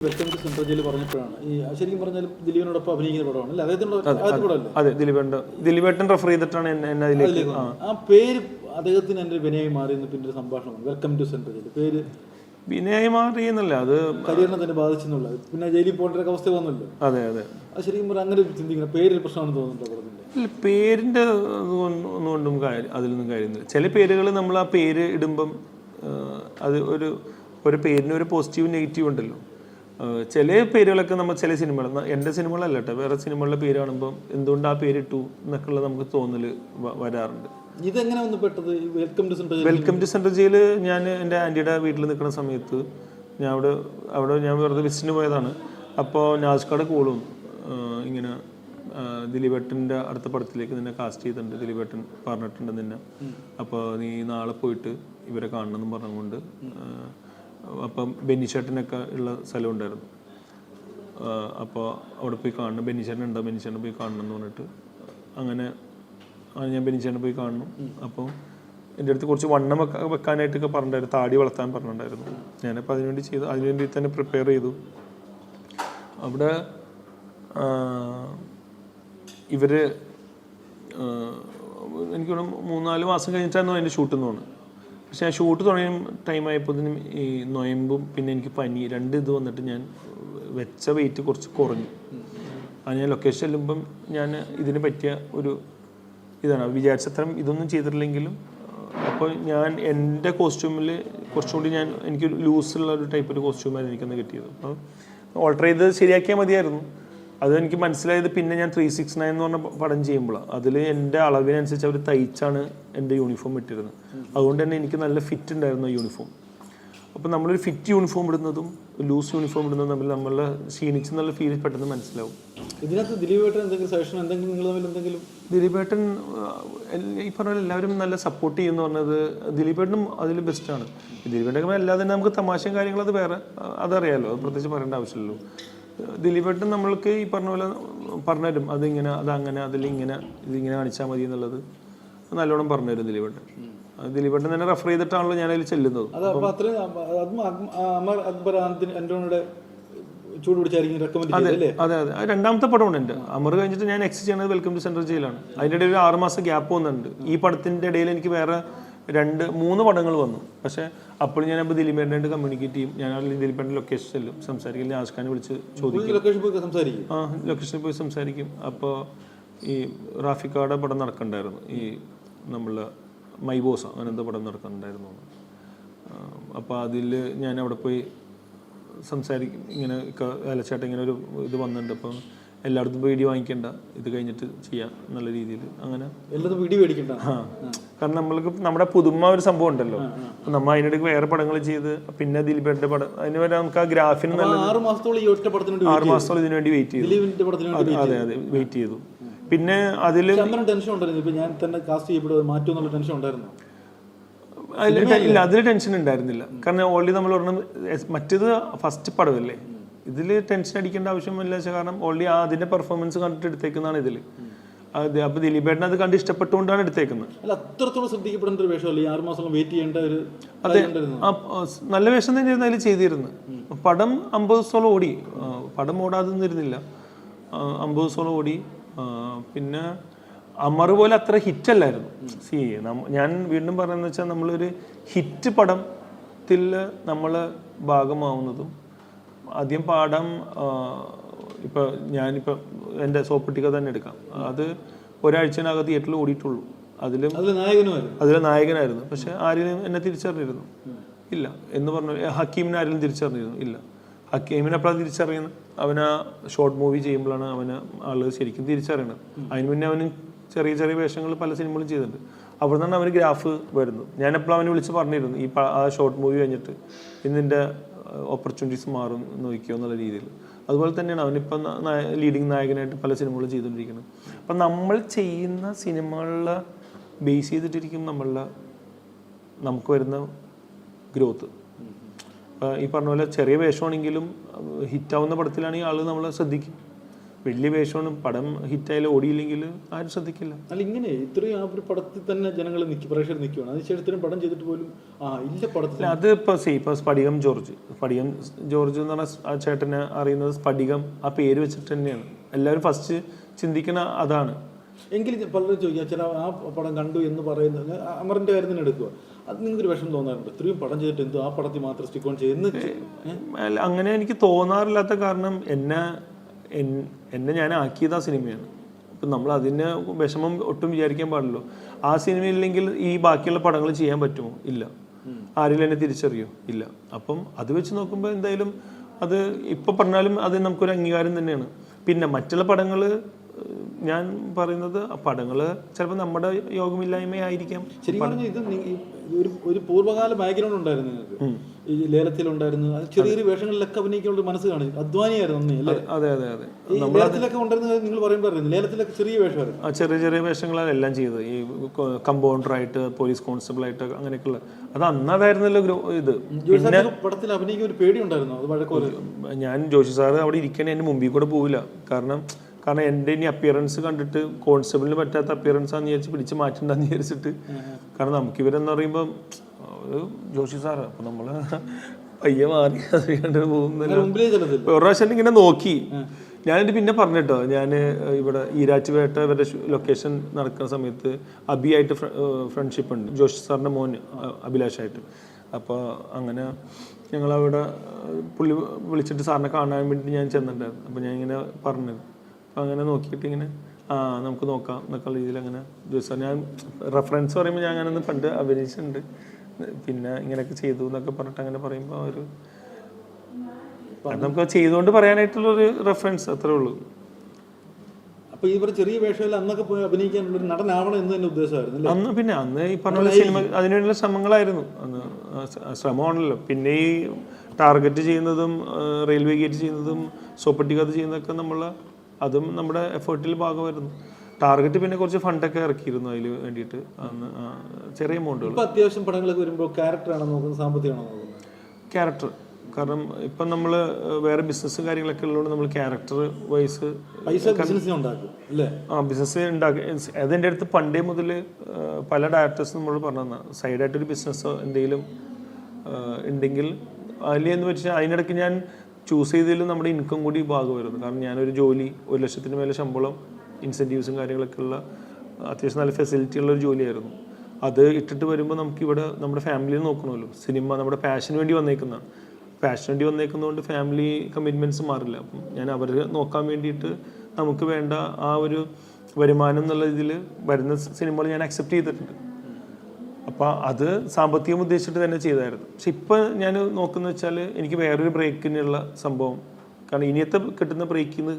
Welcome central jail പറഞ്ഞപ്പോഴാണ്. ഈ ശരിക്കും പറഞ്ഞാൽ ദിലീപിനോടൊപ്പം അഭിനയിക്കുന്ന പടമാണ് അല്ലേ? അദ്ദേഹത്തിന്റെ അതെ ദിലീപേട്ടൻ ദിലീപേട്ടൻ റെഫർ ചെയ്തിട്ടാണ് എന്നെ അതിലേക്ക് ആ. പേര് അദ്ദേഹത്തിന് എന്റെ വിനയായി മാറിയെന്ന് പിന്നെ ഒരു സംഭാഷണം വെൽക്കം ടു സെൻട്രൽ ജയിൽ. പേര് വിനയായി മാറിയെന്നല്ല അത് കരിയറിനെ തന്നെ ബാധിച്ചെന്നുള്ളത്. പിന്നെ ജയിലിൽ പോകേണ്ട അവസ്ഥ വന്നല്ലോ. അതെ അതെ. അത് ശരിക്കും പറഞ്ഞാൽ അങ്ങനെ ചിന്തിക്കണം പേരിൽ പ്രശ്നമാണെന്ന് തോന്നുന്നുണ്ടോ പടത്തിന്റെ? ഇല്ല, പേരിന്റെ ഇതൊന്നും- ഒന്നുകൊണ്ടും കാര്യം അതിലൊന്നും കാര്യമില്ല. ചില പേരുകൾ നമ്മൾ ആ പേര് ഇടുമ്പം അത് ഒരു ഒരു പേരിന് ഒരു പോസിറ്റീവ് നെഗറ്റീവ് ഉണ്ടല്ലോ. ചില പേരുകളൊക്കെ നമ്മൾ ചില സിനിമകൾ എന്റെ സിനിമകളല്ല കേട്ടോ വേറെ സിനിമകളുടെ പേര് കാണുമ്പോൾ എന്തുകൊണ്ട് ആ പേരിട്ടു എന്നൊക്കെയുള്ള നമുക്ക് തോന്നൽ വരാറുണ്ട്. ഇതെങ്ങനെ വന്ന് പെട്ടത്? Welcome to central jail welcome to central jail ഞാൻ എന്റെ ആന്റിയുടെ വീട്ടിൽ നിൽക്കുന്ന സമയത്ത് ഞാൻ അവിടെ അവിടെ ഞാൻ വെറുതെ വിസിറ്റിന് പോയതാണ്. അപ്പോൾ നാസ്കാടെ കോളും ഇങ്ങനെ ദിലീപേട്ടന്റെ അടുത്ത പടത്തിലേക്ക് നിന്നെ കാസ്റ്റ് ചെയ്തിട്ടുണ്ട് ദിലീപേട്ടൻ പറഞ്ഞിട്ടുണ്ട് നിന്നെ. അപ്പോൾ നീ നാളെ പോയിട്ട് ഇവരെ കാണണം എന്ന് പറഞ്ഞുകൊണ്ട് അപ്പം ബെന്നിച്ചേട്ടനൊക്കെ ഉള്ള സ്ഥലം ഉണ്ടായിരുന്നു അപ്പോൾ അവിടെ പോയി കാണണം. ബെന്നിച്ചേട്ടൻ ഉണ്ടോ? ബെന്നിച്ചേട്ടൻ പോയി കാണണം എന്ന് പറഞ്ഞിട്ട് അങ്ങനെ ആ ഞാൻ ബെന്നിച്ചേട്ടൻ പോയി കാണണം. അപ്പോൾ എന്റെ അടുത്ത് കുറച്ച് വണ്ണം വെക്കാൻ വെക്കാനായിട്ടൊക്കെ പറഞ്ഞിട്ടുണ്ടായിരുന്നു. താടി വളർത്താൻ പറഞ്ഞിട്ടുണ്ടായിരുന്നു. ഞാനപ്പോൾ അതിനുവേണ്ടി ചെയ്തു. അതിനുവേണ്ടി തന്നെ പ്രിപ്പയർ ചെയ്തു. അവിടെ ഇവർ എനിക്ക് മൂന്നാൽ മാസം കഴിഞ്ഞിട്ടായിരുന്നു അതിന്റെ ഷൂട്ട് തോന്നുന്നു. പക്ഷെ ആ ഷൂട്ട് തുടങ്ങിയ ടൈം ആയപ്പോഴത്തേനും ഈ നൊയമ്പും പിന്നെ എനിക്ക് പനി രണ്ട് ഇത് വന്നിട്ട് ഞാൻ വെച്ച വെയിറ്റ് കുറച്ച് കുറഞ്ഞു. അത് ഞാൻ ലൊക്കേഷൻ ചെല്ലുമ്പം ഞാൻ ഇതിന് പറ്റിയ ഒരു ഇതാണ്. വിചാരിച്ചത്രയും ഇതൊന്നും ചെയ്തിട്ടില്ലെങ്കിലും അപ്പോൾ ഞാൻ എന്റെ കോസ്റ്റ്യൂമിൽ കുറച്ചുകൂടി ഞാൻ എനിക്ക് ലൂസുള്ള ഒരു ടൈപ്പ് ഒരു കോസ്റ്റ്യൂമായിരുന്നു എനിക്കന്ന് കിട്ടിയത്. അപ്പോൾ ഓൾട്ടർ ചെയ്ത് ശരിയാക്കിയാൽ മതിയായിരുന്നു. അത് എനിക്ക് മനസ്സിലായത് പിന്നെ ഞാൻ ത്രീ സിക്സ് നയൻ എന്ന് പറഞ്ഞ പടം ചെയ്യുമ്പോൾ അതിൽ എന്റെ അളവിനനുസരിച്ച് അവർ തയ്ച്ചാണ് എന്റെ യൂണിഫോം ഇട്ടിരുന്നത്. അതുകൊണ്ട് തന്നെ എനിക്ക് നല്ല ഫിറ്റ് ഉണ്ടായിരുന്നു യൂണിഫോം അപ്പോൾ നമ്മളൊരു ഫിറ്റ് യൂണിഫോം ഇടുന്നതും ലൂസ് യൂണിഫോം ഇടുന്നതും തമ്മിൽ നമ്മളെ ക്ഷീണിച്ച് നല്ല ഫീൽ പെട്ടെന്ന് മനസ്സിലാവും. ഇതിനകത്ത് ദിലീപേട്ടൻ എന്തെങ്കിലും സജഷൻ എന്തെങ്കിലും നിങ്ങൾ തമ്മിൽ എന്തെങ്കിലും? ദിലീപേട്ടൻ ഏട്ടൻ ഈ പറഞ്ഞ എല്ലാവരും നല്ല സപ്പോർട്ട് ചെയ്യുന്നു പറഞ്ഞത് ദിലീപേട്ടനും അതിൽ ബെസ്റ്റാണ് ദിലീപേട്ടൻ അല്ലാതെ തന്നെ നമുക്ക് തമാശയും കാര്യങ്ങളും അത് വേറെ അതറിയാമല്ലോ അതറിയാലോ അത് പ്രത്യേകിച്ച് പറയേണ്ട ആവശ്യമില്ലല്ലോ. ദിലീപേട്ടൻ നമ്മൾക്ക് ഈ പറഞ്ഞ പോലെ പറഞ്ഞുതരും അതിങ്ങനെ അതങ്ങനെ അതിലിങ്ങനെ ഇതിങ്ങനെ കാണിച്ചാൽ മതി എന്നുള്ളത്. നല്ലോണം പറഞ്ഞുതരും ദിലീപേട്ടൻ. ദിലീപേട്ടൻ തന്നെ റെഫർ ചെയ്തിട്ടാണല്ലോ ഞാൻ അതിൽ ചെല്ലുന്നത്. അത് അതും അതെ രണ്ടാമത്തെ പടമാണ് എന്റെ. അമർ കഴിഞ്ഞിട്ട് ഞാൻ എക്സ് ചെയ്യണത് വെൽക്കം ടു സെൻട്രൽ ജയിലാണ് അതിന്റെ ഇടയിൽ ഒരു ആറ് മാസം ഗ്യാപ്പ് വന്നിട്ടുണ്ട്. ഈ പടത്തിന്റെ ഇടയിൽ എനിക്ക് വേറെ രണ്ട് മൂന്ന് പടങ്ങൾ വന്നു. പക്ഷേ അപ്പോൾ ഞാൻ അപ്പോൾ ദിലീപേട്ടനായിട്ട് കമ്മ്യൂണിക്കേറ്റ് ചെയ്യും. ഞാൻ അല്ലെങ്കിൽ ദിലീപേട്ടന്റെ ലൊക്കേഷൻ ചെല്ലും. സംസാരിക്കില്ല. ആസ്ഖാനെ വിളിച്ച് ചോദിക്കും. ലൊക്കേഷൻ പോയി സംസാരിക്കും. ആ ലൊക്കേഷനിൽ പോയി സംസാരിക്കും. അപ്പോൾ ഈ റാഫിക്കാടെ പടം നടക്കണ്ടായിരുന്നു. ഈ നമ്മളെ മൈബോസ അങ്ങനത്തെ പടം നടക്കണ്ടായിരുന്നു. അപ്പോൾ അതിൽ ഞാൻ അവിടെ പോയി സംസാരിക്കും. ഇങ്ങനെ അലച്ചേട്ടൻ ഇങ്ങനെ ഒരു ഇത് വന്നിട്ടുണ്ട്. അപ്പം എല്ലായിടത്തും പേടി വാങ്ങിക്കണ്ട. ഇത് കഴിഞ്ഞിട്ട് ചെയ്യാം എന്നുള്ള രീതിയിൽ. അങ്ങനെ. എല്ലാതും വീഡിയോ മേടിക്കണ്ട. ആ. കാരണം നമ്മൾക്ക് നമ്മുടെ പുതുമ ഒരു സംഭവം ഉണ്ടല്ലോ. നമ്മൾ നമ്മ അതിനിടയ്ക്ക് വേറെ പടങ്ങൾ ചെയ്ത് പിന്നെ ദിലീപേട്ടന്റെ പടം. അതിന് വരെ നമുക്ക് ആ ഗ്രാഫിന് നല്ല ആറ് മാസത്തോളം ആറ് മാസത്തോളം ഇതിനു വേണ്ടി വെയിറ്റ് ചെയ്തു. അതെ അതെ വെയിറ്റ് ചെയ്തു. പിന്നെ അതിൽ ടെൻഷൻ ഉണ്ടായിരുന്നു. ഇപ്പൊ ഞാൻ തന്നെ കാസ്റ്റ് ടെൻഷൻ ഉണ്ടായിരുന്നു. ഇല്ല അതിൽ ടെൻഷൻ ഉണ്ടായിരുന്നില്ല. കാരണം ഓൾറെഡി നമ്മൾ പറഞ്ഞ മറ്റേത് ഫസ്റ്റ് പടമല്ലേ? ഇതിൽ ടെൻഷൻ അടിക്കേണ്ട ആവശ്യമില്ല കാരണം ഓൾറെഡി അതിന്റെ പെർഫോമൻസ് കണ്ടിട്ട് എടുത്തേക്കുന്നതാണ് ഇതിൽ. അതെ അപ്പൊ ദിലീപേട്ടൻ അത് കണ്ട് ഇഷ്ടപ്പെട്ടുകൊണ്ടാണ് എടുത്തേക്കുന്നത്. അല്ല അത്രത്തോളം ശ്രദ്ധിക്കപ്പെടേണ്ട ഒരു വേഷമല്ല? ഈ ആറ് മാസം വെയിറ്റ് ചെയ്യേണ്ട ഒരു കാര്യം ഉണ്ടായിരുന്നു. ആ, ആ, സ് നല്ല വേഷം തന്നെയായിരുന്നു അതിൽ ചെയ്തിരുന്നത്. പടം അമ്പത് ദിവസത്തോളം ഓടി. പടം ഓടാതെ നിന്നിരുന്നില്ല അമ്പത് ദിവസത്തോളം ഓടി. പിന്നെ അമർ പോലെ അത്ര ഹിറ്റ് അല്ലായിരുന്നു. സി ഞാൻ വീണ്ടും പറയുന്നത് വെച്ചാൽ നമ്മളൊരു ഹിറ്റ് പടത്തിൽ നമ്മൾ ഭാഗമാവുന്നതും ആദ്യം പാഠം ഇപ്പൊ ഞാനിപ്പോൾ എന്റെ സോപ്പിട്ടിക തന്നെ എടുക്കാം. അത് ഒരാഴ്ചനകം തിയേറ്ററിൽ ഓടിയിട്ടുള്ളൂ. അതിലും അതിലെ നായകനായിരുന്നു. പക്ഷെ ആരെങ്കിലും എന്നെ തിരിച്ചറിഞ്ഞിരുന്നു. ഇല്ല. എന്ന് പറഞ്ഞു "ഏ, ഹക്കീമിനെ ആരെങ്കിലും തിരിച്ചറിഞ്ഞിരുന്നു. ഇല്ല. ഹക്കീമിനെ അപ്പഴാ തിരിച്ചറിയുന്നത് അവന് ഷോർട്ട് മൂവി ചെയ്യുമ്പോഴാണ് അവന് ആളുകൾ ശരിക്കും തിരിച്ചറിയണത് അതിന് മുന്നേ അവന് ചെറിയ ചെറിയ വേഷങ്ങൾ പല സിനിമകളും ചെയ്തിട്ടുണ്ട്. അവിടെ നിന്നാണ് അവന് ഗ്രാഫ് വരുന്നത്. ഞാൻ എപ്പോഴും അവനെ വിളിച്ച് പറഞ്ഞിരുന്നു. ഈ ആ ഷോർട്ട് മൂവി കഴിഞ്ഞിട്ട്. ഇന്നിന്റെ ഓപ്പർച്യൂണിറ്റീസ് മാറും നോക്കിയോ എന്നുള്ള രീതിയിൽ. അതുപോലെ തന്നെയാണ് അവനിപ്പം ലീഡിങ് നായകനായിട്ട് പല സിനിമകളും ചെയ്തുകൊണ്ടിരിക്കുന്നത്. അപ്പം നമ്മൾ ചെയ്യുന്ന സിനിമകളിലെ ബേസ് ചെയ്തിട്ടിരിക്കും നമ്മളുടെ നമുക്ക് വരുന്ന ഗ്രോത്ത് ഈ പറഞ്ഞ പോലെ ചെറിയ വേഷമാണെങ്കിലും ഹിറ്റാവുന്ന പടത്തിലാണെങ്കിൽ ആൾ നമ്മളെ ശ്രദ്ധിക്കും. വലിയ വേഷമാണ്. പടം ഹിറ്റായാലും ഓടിയില്ലെങ്കിൽ ആരും ശ്രദ്ധിക്കില്ല. അല്ല ഇങ്ങനെ ഇത്രയും ആ ഒരു പടത്തിൽ തന്നെ ജനങ്ങൾ നിൽക്കും പ്രേക്ഷകർ നിൽക്കുകയാണ് അതിനുശേഷം ഇത്രയും പടം ചെയ്തിട്ട് പോലും ആ ഇല്ല പടത്തിൽ അത് ഇപ്പോൾ സി ഇപ്പോൾ സ്ഫടികം ജോർജ്. സ്ഫടികം ജോർജ് എന്ന് പറഞ്ഞ ആ ചേട്ടനെ അറിയുന്നത് സ്ഫടികം ആ പേര് വെച്ചിട്ട് തന്നെയാണ്. എല്ലാവരും ഫസ്റ്റ് ചിന്തിക്കുന്ന അതാണ്. എങ്കിലും പലരും ചോദിക്കുക ചില ആ പടം കണ്ടു എന്ന് പറയുന്നത് അമറിന്റെ കാര്യം തന്നെ എടുക്കുക അത് നിങ്ങൾക്ക് ഒരു വിഷമം തോന്നാറുണ്ട്? ഇത്രയും പടം ചെയ്തിട്ട് എന്തോ ആ പടത്തിൽ മാത്രം സ്റ്റിക്കോൺ ചെയ്യുന്നു അങ്ങനെ എനിക്ക് തോന്നാറില്ലാത്ത കാരണം എന്നെ എന്നെ ഞാൻ ആക്കിയത് ആ സിനിമയാണ്. അപ്പം നമ്മൾ അതിന് വിഷമം ഒട്ടും വിചാരിക്കാൻ പാടില്ലല്ലോ. ആ സിനിമ ഇല്ലെങ്കിൽ ഈ ബാക്കിയുള്ള പടങ്ങൾ ചെയ്യാൻ പറ്റുമോ? ഇല്ല. ആരെങ്കിലും എന്നെ തിരിച്ചറിയോ? ഇല്ല. അപ്പം അത് വെച്ച് നോക്കുമ്പോൾ എന്തായാലും അത് ഇപ്പം പറഞ്ഞാലും അത് നമുക്കൊരു അംഗീകാരം തന്നെയാണ്. പിന്നെ മറ്റുള്ള പടങ്ങൾ ഞാൻ പറയുന്നത് പടങ്ങൾ ചിലപ്പോൾ നമ്മുടെ യോഗമില്ലായ്മയായിരിക്കാം. ശരിക്കും പറഞ്ഞാൽ ഇത് നി- ഈ ഒരു ഒരു പൂർവകാല ബാക്ക്ഗ്രൗണ്ട് ഉണ്ടായിരുന്നു നിങ്ങൾക്ക്. ഈ ലേലത്തിലുണ്ടായിരുന്നു അത് ചെറിയ ചെറിയ വേഷങ്ങളിലൊക്കെ അഭിനയിക്കാനുള്ള മനസ്സ് കാണിച്ചു അധ്വാനിയായിരുന്നു അന്നേ അല്ലേ? അതെ അതെ അതെ. ഈ ലേലത്തിലൊക്കെ ഉണ്ടായിരുന്നത് നിങ്ങൾ പറയുമ്പോൾ അറിയുന്നു ലേലത്തിലൊക്കെ ചെറിയ വേഷമായിരുന്നു. ആ ചെറിയ ചെറിയ വേഷങ്ങളാണ് എല്ലാം ചെയ്തത്. ഈ കമ്പൗണ്ടറായിട്ട് പോലീസ് കോൺസ്റ്റബിളായിട്ട് അങ്ങനെയൊക്കെയുള്ള. അത് അന്നതായിരുന്നല്ലോ ഗ്രോ ഇത്. ജോലി സാറിന് പടത്തിൽ അഭിനയിക്കാൻ ഒരു പേടി ഉണ്ടായിരുന്നു? അത് വഴക്കോ ഞാൻ ജോഷി സാറ് അവിടെ ഇരിക്കണേ എന്റെ മുമ്പിൽ കൂടെ പോവില്ല. കാരണം കാരണം എന്റെ ഇനി അപ്പിയറൻസ് കണ്ടിട്ട് കോൺസ്റ്റബിളിന് പറ്റാത്ത അപ്പിയറൻസ് ആണെന്ന് വിചാരിച്ച് പിടിച്ച് മാറ്റണ്ടെന്ന് വിചാരിച്ചിട്ട്. കാരണം നമുക്ക് ഇവരെന്ന് പറയുമ്പോൾ ഒരു ജോഷി സാറ് അപ്പം നമ്മൾ പയ്യെ മാറി അത് കണ്ട് പോകുന്നില്ല. ഒരു പ്രാവശ്യം ഇങ്ങനെ നോക്കി. ഞാനിത് പിന്നെ പറഞ്ഞിട്ടോ ഞാൻ ഇവിടെ ഈരാറ്റുപേട്ട ഇവരുടെ ലൊക്കേഷൻ നടക്കുന്ന സമയത്ത് അബിയായിട്ട് ഫ്രണ്ട്ഷിപ്പ് ഉണ്ട്. ജോഷി സാറിന്റെ മോൻ അഭിലാഷായിട്ട്. അപ്പോൾ അങ്ങനെ ഞങ്ങളവിടെ അവിടെ പുള്ളി വിളിച്ചിട്ട് സാറിനെ കാണാൻ വേണ്ടി ഞാൻ ചെന്നിട്ടുണ്ടായിരുന്നു. അപ്പോൾ ഞാൻ ഇങ്ങനെ പറഞ്ഞത് അപ്പോൾ അങ്ങനെ നോക്കിയിട്ട് ഇങ്ങനെ ആ നമുക്ക് നോക്കാം എന്നൊക്കെ രീതിയിൽ അങ്ങനെ ദിവസം. ഞാൻ റെഫറൻസ് പറയുമ്പോൾ ഞാൻ അങ്ങനെ ഒന്ന് പണ്ട് അഭിനയിച്ചിട്ടുണ്ട്. പിന്നെ ഇങ്ങനെയൊക്കെ ചെയ്തു എന്നൊക്കെ പറഞ്ഞിട്ട് അങ്ങനെ പറയുമ്പോൾ ഒരു നമുക്ക് ചെയ്തുകൊണ്ട് പറയാനായിട്ടുള്ള ഒരു റെഫറൻസ് അത്രേ ഉള്ളൂ. അപ്പൊ ഈ ഒരു ചെറിയ വേഷയിൽ അന്നൊക്കെ പോയി അഭിനയിക്കാനുള്ള ഒരു നടനാവണം എന്ന് തന്നെ ഉദ്ദേശമായിരുന്നു അന്ന് പിന്നെ അന്ന് ഈ പറഞ്ഞ സിനിമ അതിനുവേണ്ടിയുള്ള ശ്രമങ്ങളായിരുന്നു. അന്ന് ശ്രമമാണല്ലോ. പിന്നെ ഈ ടാർഗറ്റ് ചെയ്യുന്നതും റെയിൽവേ ഗേറ്റ് ചെയ്യുന്നതും സോപ്പട്ടിക്കത്ത് ചെയ്യുന്നതൊക്കെ നമ്മൾ അതും നമ്മുടെ എഫേർട്ടിൽ ഭാഗമായിരുന്നു. ടാർഗറ്റ് പിന്നെ കുറച്ച് ഫണ്ടൊക്കെ ഇറക്കിയിരുന്നു അതിൽ വേണ്ടിയിട്ട്. ചെറിയ എമൗണ്ടുകൾ ഇപ്പൊ അത്യാവശ്യം പടങ്ങളൊക്കെ വരുമ്പോൾ ക്യാരക്ടറാണോ നോക്കുന്നത് സാമ്പത്തികമാണോ നോക്കുന്നത്? ക്യാരക്ടർ കാരണം ഇപ്പം നമ്മൾ വേറെ ബിസിനസ് കാര്യങ്ങളൊക്കെ ഉള്ളതുകൊണ്ട് നമ്മൾ ക്യാരക്ടർ വൈസ് ആ ബിസിനസ് ഉണ്ടാക്കി. അതെന്റെ അടുത്ത് പണ്ടേ മുതൽ പല ഡയറക്ടേഴ്സും നമ്മൾ പറഞ്ഞു സൈഡായിട്ടൊരു ബിസിനസ്സോ എന്തെങ്കിലും ഉണ്ടെങ്കിൽ അതിൽ എന്ന് വെച്ചാൽ അതിനിടയ്ക്ക് ഞാൻ ചൂസ് ചെയ്തതിൽ നമ്മുടെ ഇൻകം കൂടി ഭാഗം വരുന്നു കാരണം ഞാനൊരു ജോലി ഒരു ലക്ഷത്തിന് മേലെ ശമ്പളം ഇൻസെന്റീവ്സും കാര്യങ്ങളൊക്കെ ഉള്ള അത്യാവശ്യം നല്ല ഫെസിലിറ്റി ഉള്ള ഒരു ജോലിയായിരുന്നു. അത് ഇട്ടിട്ട് വരുമ്പോൾ നമുക്ക് ഇവിടെ നമ്മുടെ ഫാമിലിയെ നോക്കണമല്ലോ. സിനിമ നമ്മുടെ പാഷന് വേണ്ടി വന്നേക്കുന്നതാണ് പാഷന് വേണ്ടി വന്നേക്കുന്നതുകൊണ്ട് ഫാമിലി കമ്മിറ്റ്മെന്റ്സ് മാറില്ല. അപ്പം ഞാൻ അവരെ നോക്കാൻ വേണ്ടിയിട്ട് നമുക്ക് വേണ്ട ആ ഒരു വരുമാനം എന്നുള്ള ഇതിൽ വരുന്ന സിനിമകൾ ഞാൻ അക്സെപ്റ്റ് ചെയ്തിട്ടുണ്ട്. അപ്പോൾ അത് സാമ്പത്തികം ഉദ്ദേശിച്ചിട്ട് തന്നെ ചെയ്തായിരുന്നു. പക്ഷെ ഇപ്പം ഞാൻ നോക്കുന്ന വെച്ചാൽ എനിക്ക് വേറൊരു ബ്രേക്കിനുള്ള സംഭവം കാരണം ഇനിയത്തെ കിട്ടുന്ന ബ്രേക്കിന്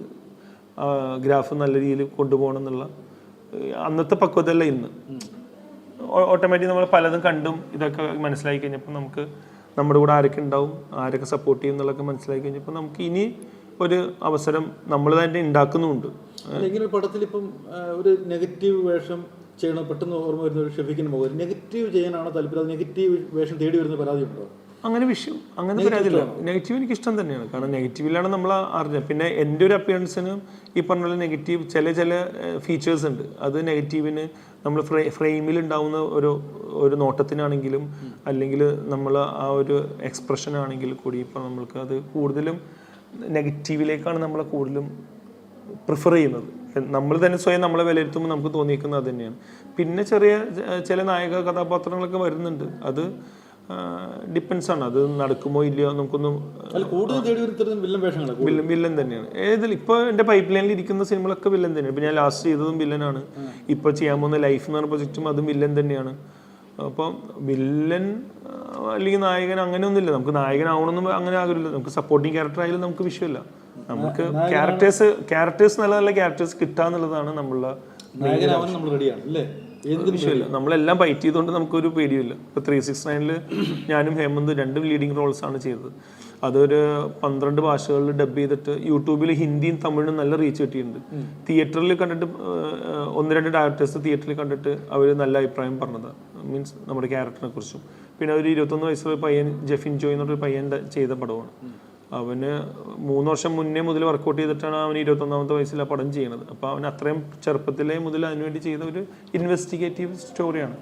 ഗ്രാഫ് നല്ല രീതിയിൽ കൊണ്ടുപോകണം എന്നുള്ള അന്നത്തെ പക്വതല്ല ഇന്ന്. ഓട്ടോമാറ്റിക് നമ്മൾ പലതും കണ്ടും ഇതൊക്കെ മനസ്സിലാക്കി കഴിഞ്ഞപ്പോൾ നമുക്ക് നമ്മുടെ കൂടെ ആരൊക്കെ ഉണ്ടാവും ആരൊക്കെ സപ്പോർട്ട് ചെയ്യും എന്നുള്ളതൊക്കെ മനസ്സിലാക്കി കഴിഞ്ഞപ്പോൾ നമുക്ക് ഇനി ഒരു അവസരം നമ്മൾ തന്നെ ഉണ്ടാക്കുന്നുമുണ്ട്. പടത്തിൽ ഇപ്പം ഒരു നെഗറ്റീവ് വേഷം ചെയ്യണം? പെട്ടെന്ന് ഓർമ്മ വരുന്ന ഒരു ഷെഫിക്കിന് മുഖം. നെഗറ്റീവ് ചെയ്യാനാണോ താല്പര്യം? അത് നെഗറ്റീവ് വേഷം തേടി വരുന്ന പരാതി ഉണ്ടോ? അങ്ങനെ വിഷയം അങ്ങനെ പരാതിയില്ല നെഗറ്റീവ് എനിക്ക് ഇഷ്ടം തന്നെയാണ്. കാരണം നെഗറ്റീവിലാണ് നമ്മൾ അറിഞ്ഞത്. പിന്നെ എന്റെ ഒരു അപ്പിയറൻസിന് ഈ പറഞ്ഞ പോലെ നെഗറ്റീവ് ചില ചില ഫീച്ചേഴ്സ് ഉണ്ട്. അത് നെഗറ്റീവിന് നമ്മൾ ഫ്രേ ഫ്രെയിമിൽ ഉണ്ടാവുന്ന ഒരു ഒരു നോട്ടത്തിനാണെങ്കിലും അല്ലെങ്കിൽ നമ്മൾ ആ ഒരു എക്സ്പ്രഷൻ ആണെങ്കിൽ കൂടി ഇപ്പം നമ്മൾക്ക് അത് കൂടുതലും നെഗറ്റീവിലേക്കാണ് നമ്മളെ കൂടുതലും പ്രിഫർ ചെയ്യുന്നത്. നമ്മൾ തന്നെ സ്വയം നമ്മളെ വിലയിരുത്തുമ്പോൾ നമുക്ക് തോന്നിയിരിക്കുന്നത് അത് തന്നെയാണ്. പിന്നെ ചെറിയ ചില നായക കഥാപാത്രങ്ങളൊക്കെ വരുന്നുണ്ട്. അത് ഡിപ്പെൻസ് ആണ്. അത് നടക്കുമോ ഇല്ലയോ നമുക്കൊന്നും വില്ലൻ വില്ലൻ തന്നെയാണ്. ഏതിൽ ഇപ്പോൾ എന്റെ പൈപ്പ് ലൈനിൽ ഇരിക്കുന്ന സിനിമകളൊക്കെ വില്ലൻ തന്നെയാണ്. ഇപ്പം ഞാൻ ലാസ്റ്റ് ചെയ്തതും വില്ലനാണ്. ഇപ്പോൾ ചെയ്യാൻ പോകുന്ന ലൈഫ് എന്ന് പറഞ്ഞ പ്രൊജക്റ്റും അതും വില്ലൻ തന്നെയാണ്. അപ്പം വില്ലൻ അല്ലെങ്കിൽ നായകൻ അങ്ങനെയൊന്നുമില്ല. നമുക്ക് നായകനാവണമെന്നും അങ്ങനെ ആകില്ല നമുക്ക് സപ്പോർട്ടിങ് ക്യാരക്ടർ ആയാലും നമുക്ക് വിഷയമില്ല. നമുക്ക് ക്യാരക്ടേഴ്സ് ക്യാരക്ടേഴ്സ് നല്ല നല്ല ക്യാരക്ടേഴ്സ് കിട്ടാന്നുള്ളതാണ് നമ്മളുടെ വിഷയമില്ല. നമ്മളെല്ലാം ഫൈറ്റ് ചെയ്തുകൊണ്ട് നമുക്കൊരു പേടിയില്ല ഇപ്പോൾ ത്രീ സിക്സ് നയനിൽ ഞാനും ഹേമന്ത് രണ്ടും ലീഡിങ് റോൾസ് ആണ് ചെയ്തത്. അതൊരു പന്ത്രണ്ട് ഭാഷകളിൽ ഡബ് ചെയ്തിട്ട് യൂട്യൂബിൽ ഹിന്ദിയും തമിഴും നല്ല റീച്ച് കിട്ടിയിട്ടുണ്ട്. തിയേറ്ററിൽ കണ്ടിട്ട് ഒന്ന് രണ്ട് ഡയറക്ടേഴ്സ് തിയേറ്ററിൽ കണ്ടിട്ട് അവർ നല്ല അഭിപ്രായം പറഞ്ഞത്. മീൻസ് നമ്മുടെ ക്യാരക്ടറിനെ കുറിച്ചും. പിന്നെ ഒരു ഇരുപത്തൊന്ന് വയസ്സുള്ള പയ്യൻ ജെഫിൻ ജോയ് എന്നൊരു പയ്യൻ ചെയ്ത പടമാണ്. അവന് മൂന്ന് വർഷം മുന്നേ മുതൽ വർക്കൗട്ട് ചെയ്തിട്ടാണ് അവൻ ഇരുപത്തൊന്നാമത്തെ വയസ്സിൽ പടം ചെയ്യുന്നത് അപ്പോൾ അവൻ അത്രയും ചെറുപ്പത്തിലേ മുതൽ അതിനുവേണ്ടി ചെയ്ത ഒരു ഇൻവെസ്റ്റിഗേറ്റീവ് സ്റ്റോറിയാണ്